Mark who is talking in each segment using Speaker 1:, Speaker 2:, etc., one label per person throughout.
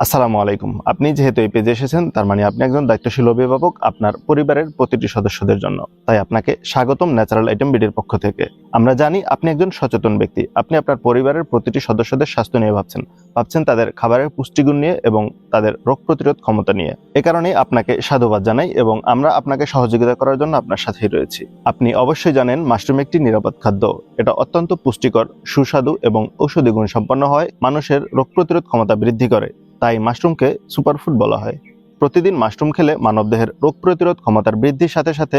Speaker 1: আসসালামু আলাইকুম। আপনি যেহেতু এই পেজে এসেছেন, তার মানে আপনি একজন দায়িত্বশীল অভিভাবক আপনার পরিবারের প্রতিটি সদস্যদের জন্য। তাই আপনাকে স্বাগতম ন্যাচারাল আইটেম বিডির পক্ষ থেকে। আমরা জানি আপনি একজন সচেতন ব্যক্তি। আপনি আপনার পরিবারের প্রতিটি সদস্যদের স্বাস্থ্য নিয়ে ভাবছেন। ভাবছেন তাদের খাবারের পুষ্টিগুণ নিয়ে এবং তাদের রোগ প্রতিরোধ ক্ষমতা নিয়ে। এ কারণেই আপনাকে সাধুবাদ জানাই এবং আমরা আপনাকে সহযোগিতা করার জন্য আপনার সাথেই রয়েছি। আপনি অবশ্যই জানেন মাশরুম একটি নিরাপদ খাদ্য। এটা অত্যন্ত পুষ্টিকর, সুস্বাদু এবং ঔষধি গুণ সম্পন্ন হয়। মানুষের রোগ প্রতিরোধ ক্ষমতা বৃদ্ধি করে। তাই মাশরুমকে সুপারফুড বলা হয়। প্রতিদিন মাশরুম খেলে মানবদেহের রোগ প্রতিরোধ ক্ষমতার বৃদ্ধির সাথে সাথে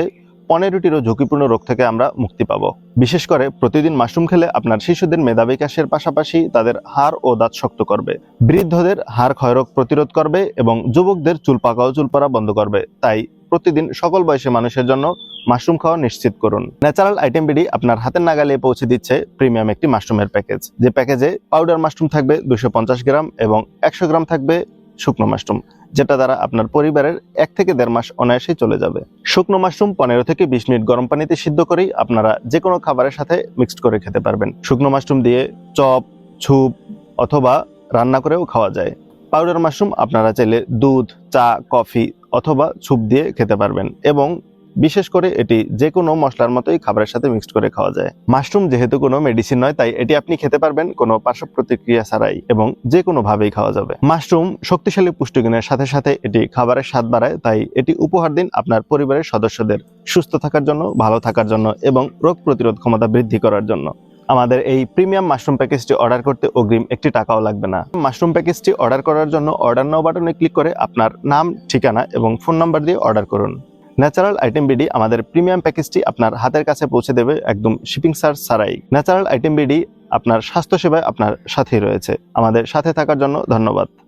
Speaker 1: পনেরোটিরও ঝুঁকিপূর্ণ রোগ থেকে আমরা মুক্তি পাব। বিশেষ করে প্রতিদিন মাশরুম খেলে আপনার শিশুদের মেধা বিকাশের পাশাপাশি তাদের হাড় ও দাঁত শক্ত করবে। বৃদ্ধদের হাড় ক্ষয়রোগ প্রতিরোধ করবে এবং যুবকদের চুল পাকাও চুল পড়া বন্ধ করবে। তাই প্রতিদিন সকল বয়সী মানুষের জন্য মাশরুম খাওয়া নিশ্চিত করুন। ন্যাচারাল আইটেম বিডি আপনার হাতের নাগালে পৌঁছে দিচ্ছে প্রিমিয়াম একটি মাশরুমের প্যাকেজ। যে প্যাকেজে পাউডার মাশরুম থাকবে দুশো গ্রাম এবং একশো গ্রাম থাকবে শুকনো মাশরুম, যেটা দ্বারা আপনার পরিবারের এক থেকে দেড় মাস অনায়াসেই চলে যাবে। শুকনো মাশরুম পনেরো থেকে বিশ মিনিট গরম পানিতে সিদ্ধ করেই আপনারা যে কোনো খাবারের সাথে মিক্সড করে খেতে পারবেন। শুকনো মাশরুম দিয়ে চপ, ছুপ অথবা রান্না করেও খাওয়া যায়। পাউডার মাশরুম আপনারা চাইলে দুধ, চা, কফি অথবা স্যুপ দিয়ে খেতে পারবেন এবং বিশেষ করে এটি যে কোনো মশলার মতোই খাবারের সাথে মিক্সড করে খাওয়া যায়। মাশরুম যেহেতু কোনো মেডিসিন নয়, তাই এটি আপনি খেতে পারবেন কোনো পার্শ্ব প্রতিক্রিয়া ছাড়াই এবং যে কোনো ভাবেই খাওয়া যাবে। মাশরুম শক্তিশালী পুষ্টিগুণের সাথে সাথে এটি খাবারের স্বাদ বাড়ায়, তাই এটি উপহার দিন আপনার পরিবারের সদস্যদের সুস্থ থাকার জন্য, ভালো থাকার জন্য এবং রোগ প্রতিরোধ ক্ষমতা বৃদ্ধি করার জন্য। আমাদের এই প্রিমিয়াম মাশরুম প্যাকেজটি অর্ডার করতে অগ্রিম একটি টাকাও লাগবে না। মাশরুম প্যাকেজটি অর্ডার করার জন্য অর্ডার নাও বাটনে ক্লিক করে আপনার নাম, ঠিকানা এবং ফোন নাম্বার দিয়ে অর্ডার করুন। ন্যাচারাল আইটেম বিডি আমাদের প্রিমিয়াম প্যাকেজটি আপনার হাতের কাছে পৌঁছে দেবে একদম শিপিং চার্জ ছাড়াই। ন্যাচারাল আইটেম বিডি আপনার স্বাস্থ্যসেবায় আপনার সাথেই রয়েছে। আমাদের সাথে থাকার জন্য ধন্যবাদ।